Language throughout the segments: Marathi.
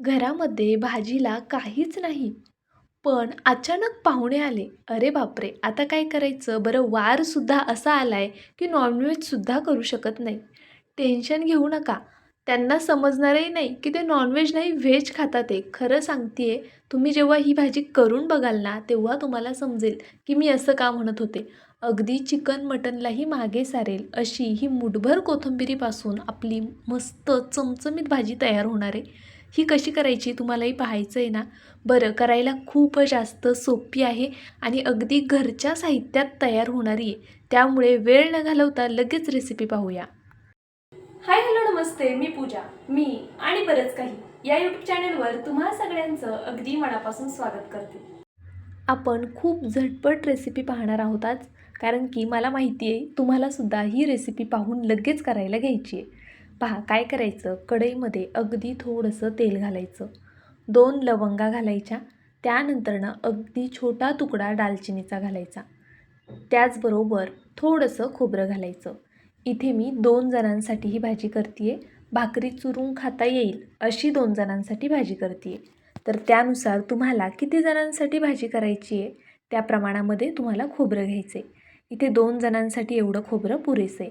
घरामध्ये भाजीला काहीच नाही. पण अचानक पाहुणे आले. अरे बापरे आता काय करायचं? बरं वारसुद्धा असा आला आहे की नॉनव्हेजसुद्धा करू शकत नाही. टेन्शन घेऊ नका. त्यांना समजणारही नाही की ते नॉनव्हेज नाही व्हेज खातात आहे खरं सांगते आहे तुम्ही जेव्हा ही भाजी करून बघाल ना तेव्हा तुम्हाला समजेल की मी असं का म्हणत होते. अगदी चिकन मटनलाही मागे सारेल. अशी ही मुठभर कोथिंबिरीपासून आपली मस्त चमचमीत भाजी तयार होणार आहे. ही कशी करायची तुम्हालाही पाहायचं आहे ना? बरं करायला खूप जास्त सोपी आहे आणि अगदी घरच्या साहित्यात तयार होणारी आहे. त्यामुळे वेळ न घालवता लगेच रेसिपी पाहूया. हाय हॅलो नमस्ते. मी पूजा. मी आणि बरंच काही या यूट्यूब चॅनलवर तुम्हा सगळ्यांचं अगदी मनापासून स्वागत करते. आपण खूप झटपट रेसिपी पाहणार आहोत आज. कारण की मला माहिती आहे तुम्हालासुद्धा ही रेसिपी पाहून लगेच करायला घ्यायची आहे पहा काय करायचं? कढईमध्ये अगदी थोडंसं तेल घालायचं. दोन लवंगा घालायच्या. त्यानंतरनं अगदी छोटा तुकडा दालचिनीचा घालायचा. त्याचबरोबर थोडंसं खोबरं घालायचं. इथे मी दोन जणांसाठी ही भाजी करते आहे भाकरी चुरून खाता येईल अशी दोन जणांसाठी भाजी करते आहे तर त्यानुसार तुम्हाला किती जणांसाठी भाजी करायची आहे त्या प्रमाणामध्ये तुम्हाला खोबरं घ्यायचं आहे इथे दोन जणांसाठी एवढं खोबरं पुरेसं आहे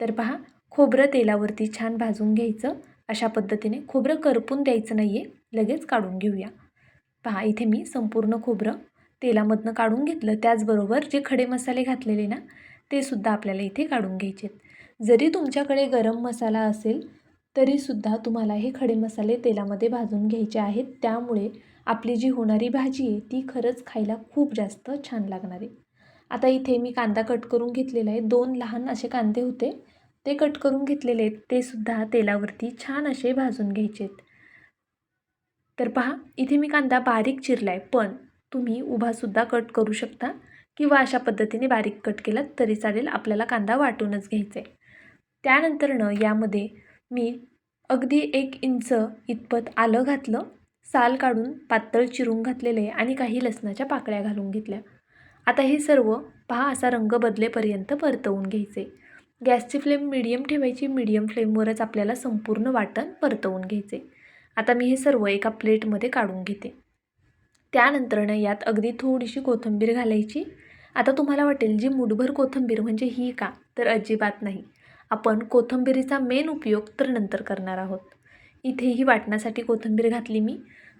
तर पहा खोबरं तेलावरती छान भाजून घ्यायचं. अशा पद्धतीने खोबरं करपून द्यायचं नाही आहे लगेच काढून घेऊया. पहा इथे मी संपूर्ण खोबरं तेलामधनं काढून घेतलं. त्याचबरोबर जे खडे मसाले घातलेले ना ते सुद्धा आपल्याला इथे काढून घ्यायचे आहेत. जरी तुमच्याकडे गरम मसाला असेल तरीसुद्धा तुम्हाला हे खडे मसाले तेलामध्ये भाजून घ्यायचे आहेत. त्यामुळे आपली जी होणारी भाजी आहे ती खरंच खायला खूप जास्त छान लागणार आहे. आता इथे मी कांदा कट करून घेतलेला आहे. दोन लहान असे कांदे होते. ते कट करून घेतलेले आहेत ते सुद्धा तेलावरती छान असे भाजून घ्यायचे आहेत तर पहा इथे मी कांदा बारीक चिरला आहे पण तुम्ही उभासुद्धा कट करू शकता किंवा अशा पद्धतीने बारीक कट केलात तरी चालेल आपल्याला कांदा वाटूनच घ्यायचा आहे त्यानंतरनं यामध्ये मी अगदी एक इंच इतपत आलं घातलं साल काढून पातळ चिरून घातलेलं आहे आणि काही लसणाच्या पाकळ्या घालून घेतल्या. आता हे सर्व पहा असा रंग बदलेपर्यंत परतवून घ्यायचे गॅसची फ्लेम मिडियम ठेवायची. मिडियम फ्लेमवरच आपल्याला संपूर्ण वाटण परतवून घ्यायचे. आता मी हे सर्व एका प्लेटमध्ये काढून घेते. त्यानंतरनं यात अगदी थोडीशी कोथिंबीर घालायची. आता तुम्हाला वाटेल जी मुठभर कोथिंबीर म्हणजे ही का? तर अजिबात नाही. आपण कोथिंबीरीचा मेन उपयोग तर नंतर करणार आहोत. इथे ही वाटण्यासाठी कोथिंबीर घातली मी.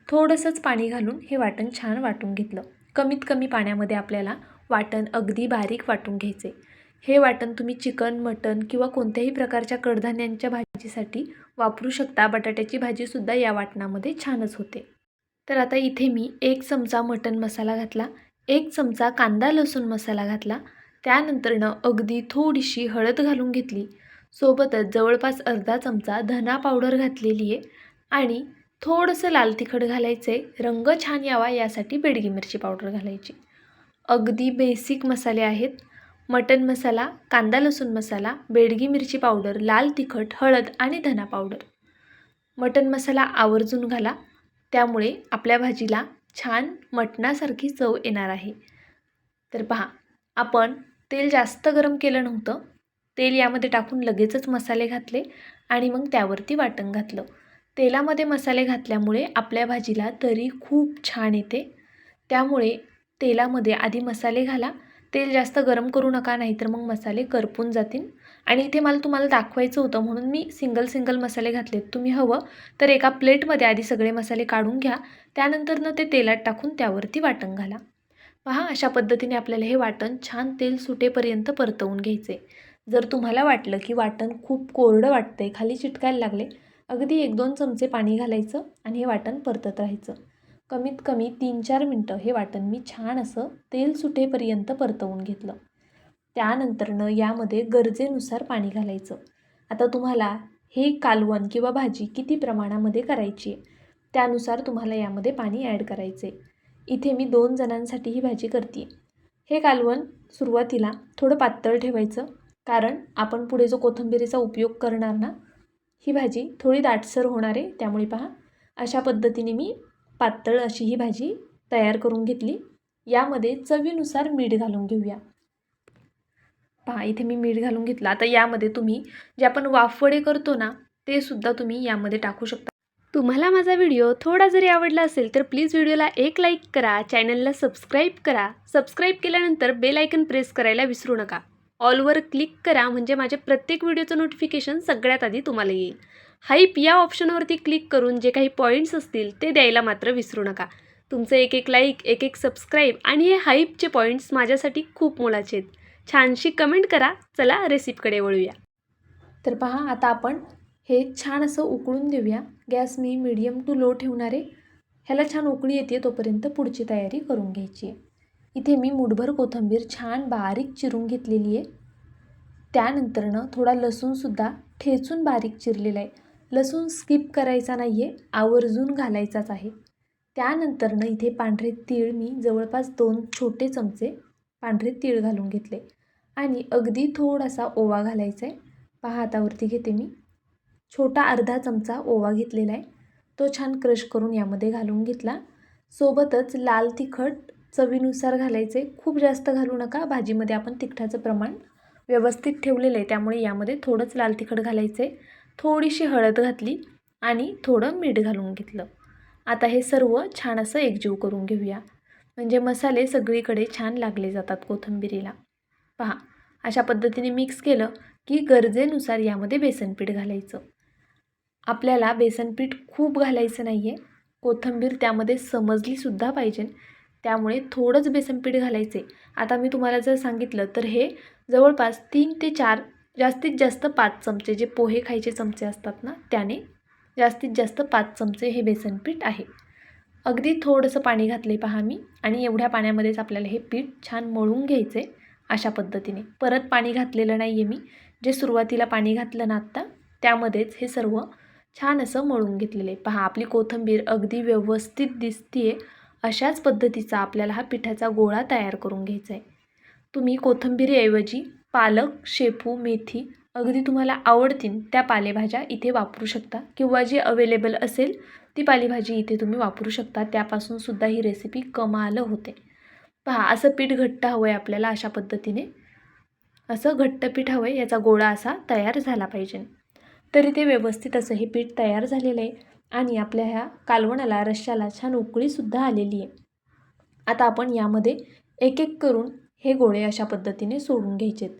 थोडंसंच पाणी घालून हे वाटण छान वाटून घेतलं. कमीत कमी पाण्यामध्ये आपल्याला वाटण अगदी बारीक वाटून घ्यायचे. हे वाटण तुम्ही चिकन मटन किंवा कोणत्याही प्रकारच्या कडधान्यांच्या भाजीसाठी वापरू शकता. बटाट्याची भाजीसुद्धा या वाटणामध्ये छानच होते. तर आता इथे मी एक चमचा मटन मसाला घातला. एक चमचा कांदा लसूण मसाला घातला. त्यानंतरनं अगदी थोडीशी हळद घालून घेतली. सोबतच जवळपास अर्धा चमचा धना पावडर घातलेली आहे आणि थोडंसं लाल तिखट घालायचं आहे रंग छान यावा यासाठी बेडगी मिरची पावडर घालायची. अगदी बेसिक मसाले आहेत. मटन मसाला कांदा लसूण मसाला बेडगी मिरची पावडर लाल तिखट हळद आणि धना पावडर. मटन मसाला आवर्जून घाला. त्यामुळे आपल्या भाजीला छान मटणासारखी चव येणार आहे. तर पहा आपण तेल जास्त गरम केलं नव्हतं. तेल यामध्ये टाकून लगेचच मसाले घातले आणि मग त्यावरती वाटण घातलं. तेलामध्ये मसाले घातल्यामुळे आपल्या भाजीला तरी खूप छान येते. त्यामुळे तेलामध्ये आधी मसाले घाला. तेल जास्त गरम करू नका नाहीतर मग मसाले करपून जातील. आणि इथे मला तुम्हाला दाखवायचं होतं म्हणून मी सिंगल सिंगल मसाले घातलेत. तुम्ही हवं तर एका प्लेटमध्ये आधी सगळे मसाले काढून घ्या. त्यानंतरनं ते तेलात टाकून त्यावरती वाटण घाला. पहा अशा पद्धतीने आपल्याला हे वाटण छान तेल सुटेपर्यंत परतवून घ्यायचे जर तुम्हाला वाटलं की वाटण खूप कोरडं वाटतंय खाली चिटकायला लागले अगदी एक दोन चमचे पाणी घालायचं आणि हे वाटण परतत राहायचं. कमीत कमी तीन चार मिनटं हे वाटण मी छान असं तेल सुटेपर्यंत परतवून घेतलं. त्यानंतरनं यामध्ये गरजेनुसार पाणी घालायचं. आता तुम्हाला हे कालवण किंवा भाजी किती प्रमाणामध्ये करायची आहे त्यानुसार तुम्हाला यामध्ये पाणी ॲड करायचे इथे मी दोन जणांसाठी ही भाजी करते हे कालवण सुरुवातीला थोडं पातळ ठेवायचं कारण आपण पुढे जो कोथिंबिरीचा उपयोग करणार ना ही भाजी थोडी दाटसर होणार आहे त्यामुळे पहा अशा पद्धतीने मी पातळ अशी ही भाजी तयार करून घेतली. यामध्ये चवीनुसार मीठ घालून घेऊया. पहा इथे मी मीठ घालून घेतलं. आता यामध्ये तुम्ही जे आपण वाफवडे करतो ना ते सुद्धा तुम्ही यामध्ये टाकू शकता. तुम्हाला माझा व्हिडिओ थोडा जरी आवडला असेल तर प्लीज व्हिडिओला एक लाईक करा चॅनलला सबस्क्राईब करा. सबस्क्राईब केल्यानंतर बेल आयकन प्रेस करायला विसरू नका. ऑलवर क्लिक करा म्हणजे माझ्या प्रत्येक व्हिडिओचं नोटिफिकेशन सगळ्यात आधी तुम्हाला येईल. हाईप या ऑप्शनवरती क्लिक करून जे काही पॉईंट्स असतील ते द्यायला मात्र विसरू नका. तुमचं एक एक लाईक एक एक सबस्क्राईब आणि हे हाईपचे पॉईंट्स माझ्यासाठी खूप मोलाचे आहेत. छानशी कमेंट करा. चला रेसिपीकडे वळूया. तर पहा आता आपण हे छान असं उकळून देऊया गॅस मी मीडियम टू लो ठेवणार. आहे ह्याला छान उकळी येते तोपर्यंत पुढची तयारी करून घ्यायची. आहे इथे मी मुठभर कोथिंबीर छान बारीक चिरून घेतलेली आहे. त्यानंतरनं थोडा लसूणसुद्धा ठेचून बारीक चिरलेला आहे. लसूण स्किप करायचा नाही आहे आवर्जून घालायचाच आहे. त्यानंतरनं इथे पांढरे तीळ मी जवळपास दोन छोटे चमचे पांढरे तीळ घालून घेतले. आणि अगदी थोडासा ओवा घालायचा आहे पहा हातावरती घेते मी. छोटा अर्धा चमचा ओवा घेतलेला आहे तो छान क्रश करून यामध्ये घालून घेतला. सोबतच लाल तिखट चवीनुसार घालायचे. खूप जास्त घालू नका. भाजीमध्ये आपण तिखटाचं प्रमाण व्यवस्थित ठेवलेलं आहे त्यामुळे यामध्ये थोडंच लाल तिखट घालायचं आहे थोडीशी हळद घातली आणि थोडं मीठ घालून घेतलं. आता हे सर्व छान असं एकजीव करून घेऊया. म्हणजे मसाले सगळीकडे छान लागले जातात कोथिंबिरीला. पहा अशा पद्धतीने मिक्स केलं की गरजेनुसार यामध्ये बेसनपीठ घालायचं. आपल्याला बेसनपीठ खूप घालायचं नाही आहे कोथिंबीर त्यामध्ये समजलीसुद्धा पाहिजे. त्यामुळे थोडंच बेसनपीठ घालायचे आता मी तुम्हाला जर सांगितलं तर हे जवळपास तीन ते चार जास्तीत जास्त पाच चमचे जे पोहे खायचे चमचे असतात ना त्याने जास्तीत जास्त पाच चमचे हे बेसनपीठ आहे. अगदी थोडंसं पाणी घातले पहा मी आणि एवढ्या पाण्यामध्येच आपल्याला हे पीठ छान मळून घ्यायचं आहे अशा पद्धतीने. परत पाणी घातलेलं नाही आहे मी. जे सुरुवातीला पाणी घातलं ना आत्ता त्यामध्येच हे सर्व छान असं मळून घेतलेलं. आहे पहा आपली कोथिंबीर अगदी व्यवस्थित दिसते आहे अशाच पद्धतीचा आपल्याला हा पिठाचा गोळा तयार करून घ्यायचा आहे तुम्ही कोथिंबीरीऐवजी पालक शेपू मेथी अगदी तुम्हाला आवडतील त्या पालेभाज्या इथे वापरू शकता किंवा जी अवेलेबल असेल ती पालेभाजी इथे तुम्ही वापरू शकता. त्यापासून सुद्धा ही रेसिपी कमाल होते. पहा असं पीठ घट्ट हवं आहे आपल्याला अशा पद्धतीने. असं घट्ट पीठ हवं आहे याचा गोळा असा तयार झाला पाहिजे. तरी ते व्यवस्थित असं हे पीठ तयार झालेलं आहे आणि आपल्या ह्या कालवणाला रश्श्याला छान उकळीसुद्धा आलेली आहे. आता आपण यामध्ये एक एक करून हे गोळे अशा पद्धतीने सोडून घ्यायचेत.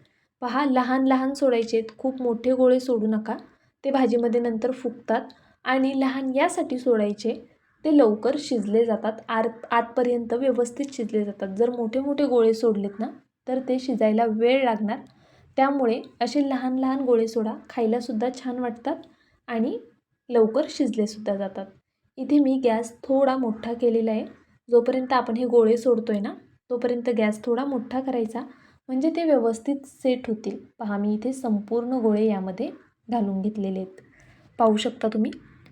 पहा लहान लहान सोडायचेत. खूप मोठे गोळे सोडू नका. ते भाजीमध्ये नंतर फुगतात आणि लहान यासाठी सोडायचे. ते लवकर शिजले जातात. आत आतपर्यंत व्यवस्थित शिजले जातात. जर मोठे मोठे गोळे सोडलेत ना तर ते शिजायला वेळ लागणार. त्यामुळे असे लहान लहान गोळे सोडा. खायलासुद्धा छान वाटतात आणि लवकर शिजलेसुद्धा जातात. इथे मी गॅस थोडा मोठा केलेला आहे. जोपर्यंत आपण हे गोळे सोडतो आहे ना तोपर्यंत गॅस थोडा मोठा करायचा. म्हणजे ते व्यवस्थित सेट होतील. पहा मी इथे संपूर्ण गोळे यामध्ये घालून घेतलेले आहेत. पाहू शकता तुम्ही?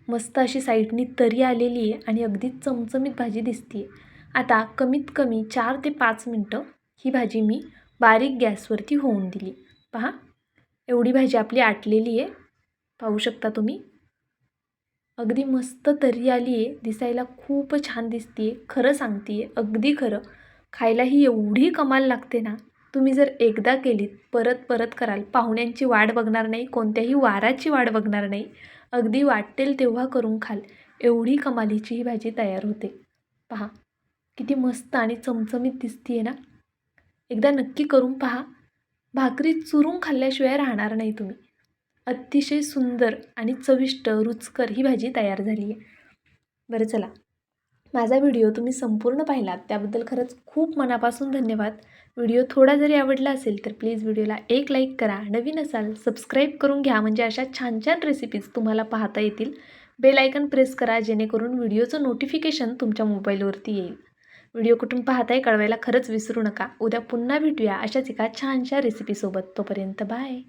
मस्त अशी साईडनी तरी आलेली आहे आणि अगदी चमचमीत भाजी दिसते आहे आता कमीत कमी चार ते पाच मिनटं ही भाजी मी बारीक गॅसवरती होऊन दिली. पहा एवढी भाजी आपली आटलेली आहे. पाहू शकता तुम्ही? अगदी मस्त तरी आली आहे दिसायला खूप छान दिसते आहे खरं सांगते आहे अगदी खरं. खायला ही एवढी कमाल लागते ना. तुम्ही जर एकदा केलीत परत परत कराल पाहुण्यांची वाट बघणार नाही कोणत्याही वाराची वाट बघणार नाही. अगदी वाटेल तेव्हा करून खाल. एवढी कमालीची ही भाजी तयार होते. पहा किती मस्त आणि चमचमीत दिसते आहे ना. एकदा नक्की करून पहा. भाकरी चुरून खाल्ल्याशिवाय राहणार नाही तुम्ही. अतिशय सुंदर आणि चविष्ट रुचकर ही भाजी तयार झाली आहे बरं चला माझा व्हिडिओ तुम्ही संपूर्ण पाहिलात त्याबद्दल खरंच खूप मनापासून धन्यवाद. व्हिडिओ थोडा जरी आवडला असेल तर प्लीज व्हिडिओला एक लाईक करा. नवीन असाल सबस्क्राईब करून घ्या म्हणजे अशा छान छान रेसिपीज तुम्हाला पाहता येतील. बेल आयकन प्रेस करा जेणेकरून व्हिडिओचं नोटिफिकेशन तुमच्या मोबाईलवरती येईल. व्हिडिओ कुठून पाहताय कळवायला खरंच विसरू नका. उद्या पुन्हा भेटूया अशाच एका छानशा रेसिपीसोबत तोपर्यंत बाय